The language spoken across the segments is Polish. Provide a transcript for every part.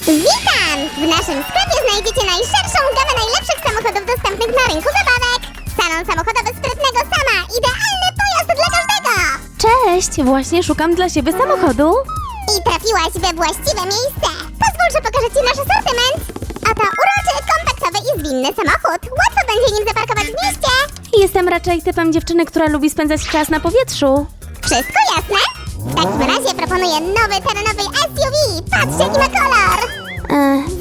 Witam! W naszym sklepie znajdziecie najszerszą gamę najlepszych samochodów dostępnych na rynku zabawek. Salon samochodowy sprytnego sama. Idealny pojazd dla każdego. Cześć! Właśnie szukam dla siebie samochodu. I trafiłaś we właściwe miejsce. Pozwól, że pokażę Ci nasz asortyment. Oto uroczy, kompaktowy i zwinny samochód. Łatwo będzie nim zaparkować w mieście. Jestem raczej typem dziewczyny, która lubi spędzać czas na powietrzu. Wszystko jasne? W takim razie proponuję nowy terenowy SUV. Patrz, jaki ma kolor.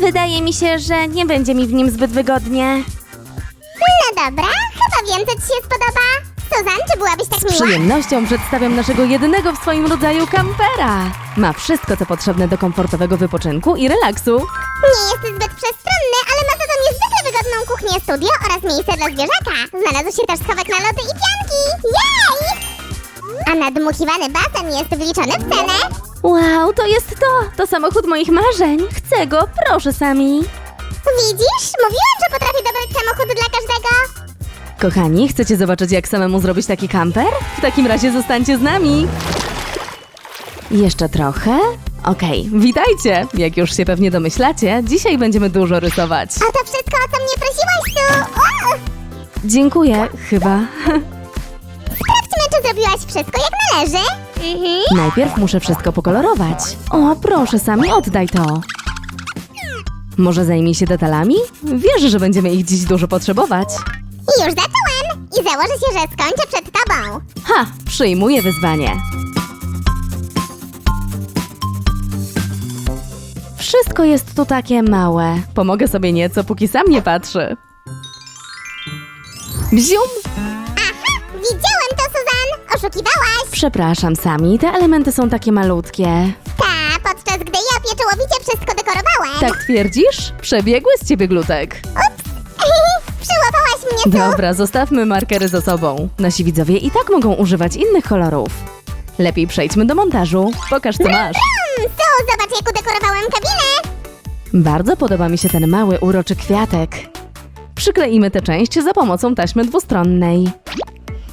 Wydaje mi się, że nie będzie mi w nim zbyt wygodnie. No dobra, chyba wiem, co Ci się spodoba. Suzan, czy byłabyś tak Z miła? przyjemnością przedstawiam naszego jedynego w swoim rodzaju kampera. Ma wszystko, co potrzebne do komfortowego wypoczynku i relaksu. Nie jest zbyt przestronny, ale ma za to niezwykle wygodną kuchnię studio oraz miejsce dla zwierzaka. Znalazł się też schowek na loty i pianki. Jej! A nadmuchiwany basen jest wliczony w cenę. Wow, to jest to! To samochód moich marzeń. Chcę go, proszę sami. Widzisz? Mówiłam, że potrafię dobrać samochód dla każdego. Kochani, chcecie zobaczyć, jak samemu zrobić taki kamper? W takim razie zostańcie z nami. Jeszcze trochę? Okej, witajcie! Jak już się pewnie domyślacie, dzisiaj będziemy dużo rysować. A to wszystko, o co mnie prosiłaś, tu. O! Dziękuję, chyba. Sprawdźmy, czy zrobiłaś wszystko jak należy. Mhm. Najpierw muszę wszystko pokolorować. O, proszę, sami oddaj to. Może zajmij się detalami? Wierzę, że będziemy ich dziś dużo potrzebować. Już zacząłem. I założę się, że skończę przed tobą. Ha, przyjmuję wyzwanie. Wszystko jest tu takie małe. Pomogę sobie nieco, póki sam nie patrzy. Bzium! Oszukiwałaś. Przepraszam, Sami, te elementy są takie malutkie. Ta, podczas gdy ja pieczołowicie wszystko dekorowałem. Tak twierdzisz? Przebiegły z ciebie glutek. Ups. Przyłapałaś mnie tu. Dobra, zostawmy markery za sobą. Nasi widzowie i tak mogą używać innych kolorów. Lepiej przejdźmy do montażu. Pokaż, co masz. Hmm, tu, zobacz, jak udekorowałem kabinę. Bardzo podoba mi się ten mały, uroczy kwiatek. Przykleimy tę część za pomocą taśmy dwustronnej.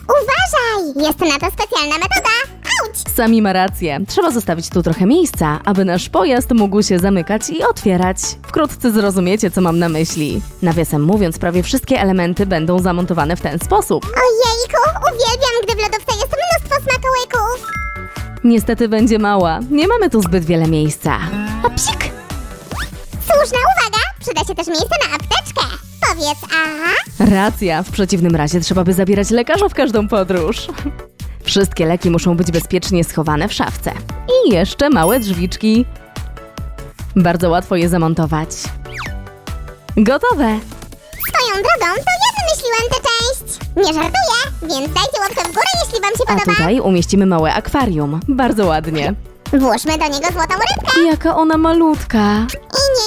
Uważaj, jest na to specjalna metoda. Auć. Sami ma rację. Trzeba zostawić tu trochę miejsca, aby nasz pojazd mógł się zamykać i otwierać. Wkrótce zrozumiecie, co mam na myśli. Nawiasem mówiąc, prawie wszystkie elementy będą zamontowane w ten sposób. Ojejku, uwielbiam, gdy w lodówce jest mnóstwo smakołyków. Niestety będzie mała. Nie mamy tu zbyt wiele miejsca. O, psik. Słuszna uwaga, przyda się też miejsce na apteczkę. Powiedz, aha. Racja, w przeciwnym razie trzeba by zabierać lekarza w każdą podróż. Wszystkie leki muszą być bezpiecznie schowane w szafce. I jeszcze małe drzwiczki. Bardzo łatwo je zamontować. Gotowe! Swoją drogą, to ja wymyśliłem tę część. Nie żartuję, więc dajcie łapkę w górę, jeśli wam się A podoba. tutaj umieścimy małe akwarium. Bardzo ładnie. Włóżmy do niego złotą rybkę. Jaka ona malutka. I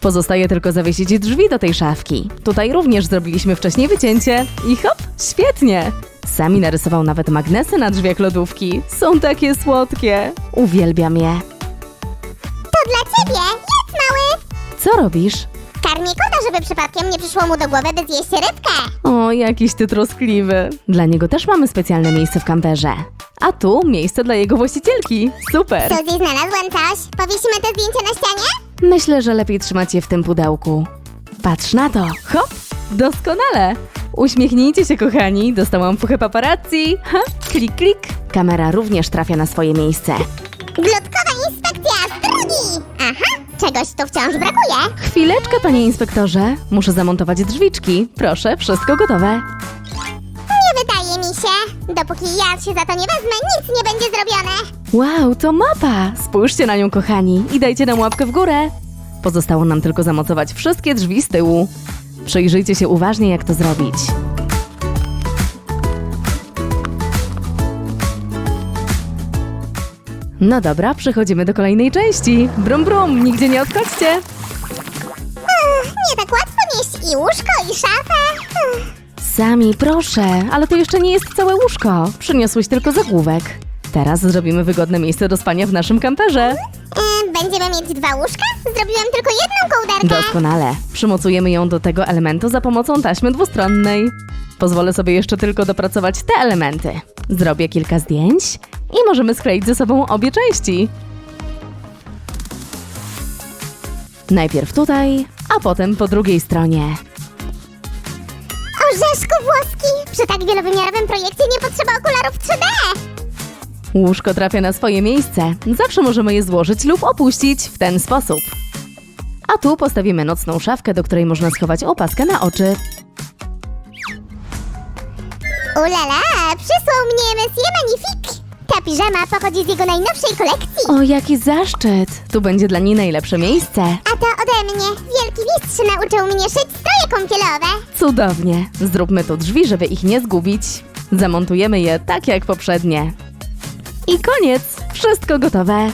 Pozostaje tylko zawiesić drzwi do tej szafki. Tutaj również zrobiliśmy wcześniej wycięcie. I hop, świetnie! Sami narysował nawet magnesy na drzwiach lodówki. Są takie słodkie. Uwielbiam je. To dla ciebie, jedz mały. Co robisz? Karmię kota, żeby przypadkiem nie przyszło mu do głowy, by zjeść rybkę. O, jakiś ty troskliwy. Dla niego też mamy specjalne miejsce w kamperze. A tu miejsce dla jego właścicielki. Super! Suzy, znalazłem coś. Powiesimy te zdjęcie na ścianie? Myślę, że lepiej trzymać je w tym pudełku. Patrz na to! Hop! Doskonale! Uśmiechnijcie się, kochani. Dostałam puchę paparazzi. Ha, klik, klik. Kamera również trafia na swoje miejsce. Glutkowa inspekcja z drogi. Aha, czegoś tu wciąż brakuje. Chwileczkę, panie inspektorze. Muszę zamontować drzwiczki. Proszę, wszystko gotowe. Nie wydaje mi się. Dopóki ja się za to nie wezmę, nic nie będzie zrobione. Wow, to mapa! Spójrzcie na nią, kochani, i dajcie nam łapkę w górę. Pozostało nam tylko zamocować wszystkie drzwi z tyłu. Przyjrzyjcie się uważnie, jak to zrobić. No dobra, przechodzimy do kolejnej części. Brum brum, nigdzie nie odchodźcie. Ech, nie tak łatwo nieść i łóżko, i szafę. Ech. Sami, proszę, ale to jeszcze nie jest całe łóżko. Przyniosłeś tylko zagłówek. Teraz zrobimy wygodne miejsce do spania w naszym kamperze. E, będziemy mieć dwa łóżka? Zrobiłem tylko jedną kołderkę. Doskonale. Przymocujemy ją do tego elementu za pomocą taśmy dwustronnej. Pozwolę sobie jeszcze tylko dopracować te elementy. Zrobię kilka zdjęć i możemy skleić ze sobą obie części. Najpierw tutaj, a potem po drugiej stronie. Orzeszku włoski! Przy tak wielowymiarowym projekcie nie potrzeba okularów 3D! Łóżko trafia na swoje miejsce. Zawsze możemy je złożyć lub opuścić w ten sposób. A tu postawimy nocną szafkę, do której można schować opaskę na oczy. Ulala, przysłał mnie Monsieur Magnifique! Ta piżama pochodzi z jego najnowszej kolekcji. O, jaki zaszczyt! Tu będzie dla niej najlepsze miejsce. A to ode mnie. Wielki mistrz nauczył mnie szyć stroje kąpielowe. Cudownie. Zróbmy tu drzwi, żeby ich nie zgubić. Zamontujemy je tak jak poprzednie. I koniec. Wszystko gotowe.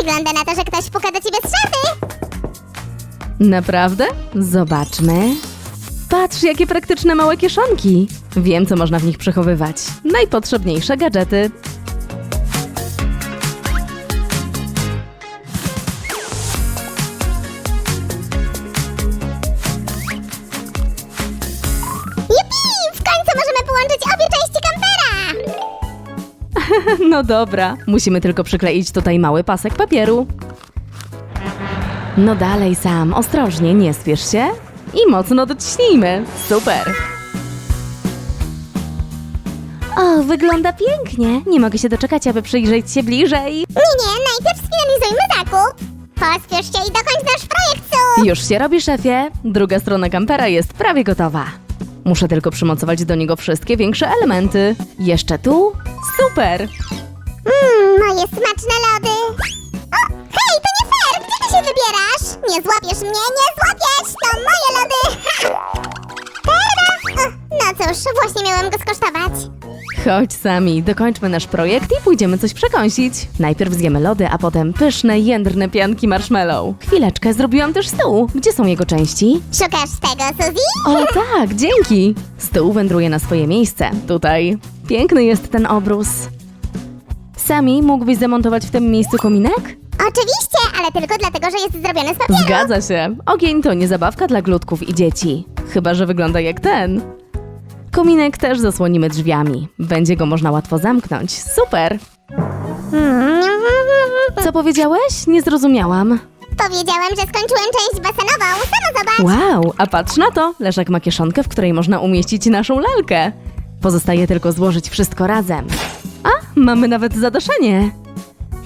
Wygląda na to, że ktoś puka do ciebie z szafy. Naprawdę? Zobaczmy. Patrz, jakie praktyczne małe kieszonki. Wiem, co można w nich przechowywać. Najpotrzebniejsze gadżety. No dobra, musimy tylko przykleić tutaj mały pasek papieru. No dalej sam, ostrożnie, nie spiesz się. I mocno dociśnijmy. Super. O, wygląda pięknie. Nie mogę się doczekać, aby przyjrzeć się bliżej. Nie, nie, najpierw sfinalizujmy zakup. Pospiesz się i dokończ nasz projekt, Su! Już się robi, szefie. Druga strona kampera jest prawie gotowa. Muszę tylko przymocować do niego wszystkie większe elementy. Jeszcze tu? Super! Mmm, moje smaczne lody. O, hej, to nie fair! Gdzie ty się wybierasz? Nie złapiesz mnie, nie Chodź sami, dokończmy nasz projekt i pójdziemy coś przekąsić. Najpierw zjemy lody, a potem pyszne, jędrne pianki marshmallow. Chwileczkę, zrobiłam też stół. Gdzie są jego części? Szukasz tego, Suzy? O tak, dzięki! Stół wędruje na swoje miejsce. Tutaj. Piękny jest ten obrus. Sami mógłbyś zamontować w tym miejscu kominek? Oczywiście, ale tylko dlatego, że jest zrobiony z papieru. Zgadza się. Ogień to nie zabawka dla glutków i dzieci. Chyba, że wygląda jak ten. Kominek też zasłonimy drzwiami. Będzie go można łatwo zamknąć. Super! Co powiedziałeś? Nie zrozumiałam. Powiedziałem, że skończyłem część basenową. Sama zobacz. Wow, a patrz na to! Leszek ma kieszonkę, w której można umieścić naszą lalkę. Pozostaje tylko złożyć wszystko razem. A, mamy nawet zadaszenie.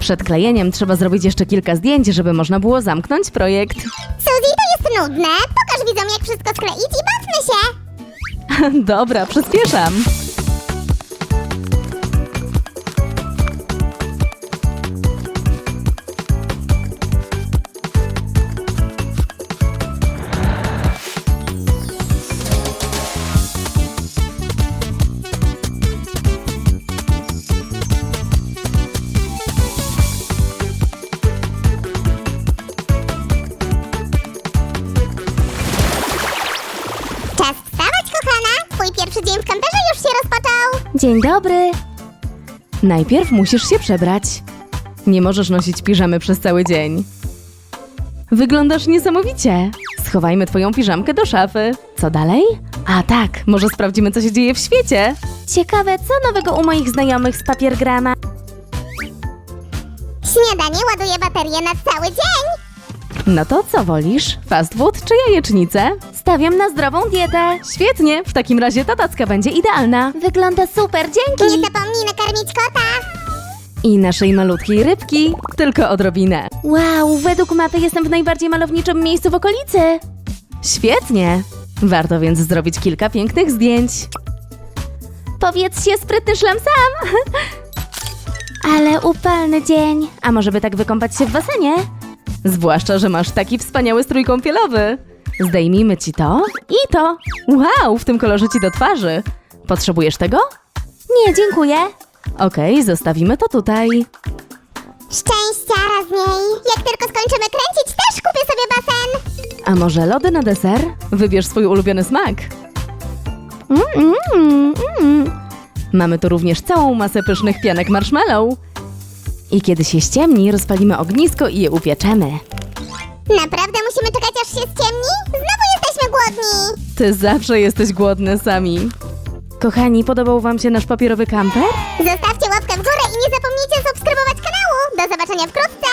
Przed klejeniem trzeba zrobić jeszcze kilka zdjęć, żeby można było zamknąć projekt. Suzy, to jest nudne. Pokaż widzom, jak wszystko skleić i bawmy się. Dobra, przyspieszam. Się rozpoczął. Dzień dobry. Najpierw musisz się przebrać. Nie możesz nosić piżamy przez cały dzień. Wyglądasz niesamowicie. Schowajmy twoją piżamkę do szafy. Co dalej? A tak, może sprawdzimy, co się dzieje w świecie. Ciekawe, co nowego u moich znajomych z papiergrama. Śniadanie ładuje baterię na cały dzień. No to co wolisz? Fast food czy jajecznicę? Stawiam na zdrową dietę. Świetnie, w takim razie ta tacka będzie idealna. Wygląda super, dzięki. Nie zapomnij nakarmić kota. I naszej malutkiej rybki, tylko odrobinę. Wow, według mapy jestem w najbardziej malowniczym miejscu w okolicy. Świetnie! Warto więc zrobić kilka pięknych zdjęć. Powiedz się, sprytny szlam sam. Ale upalny dzień. A może by tak wykąpać się w basenie? Zwłaszcza, że masz taki wspaniały strój kąpielowy. Zdejmijmy ci to i to. Wow, w tym kolorze ci do twarzy. Potrzebujesz tego? Nie, dziękuję. Okej, zostawimy to tutaj. Szczęścia raz niej. Jak tylko skończymy kręcić, też kupię sobie basen. A może lody na deser? Wybierz swój ulubiony smak. Mm, mm, mm. Mamy tu również całą masę pysznych pianek marshmallow. I kiedy się ściemni, rozpalimy ognisko i je upieczemy. Naprawdę musimy czekać, aż się ściemni? Znowu jesteśmy głodni. Ty zawsze jesteś głodny, Sami. Kochani, podobał wam się nasz papierowy kamper? Zostawcie łapkę w górę i nie zapomnijcie subskrybować kanału. Do zobaczenia wkrótce.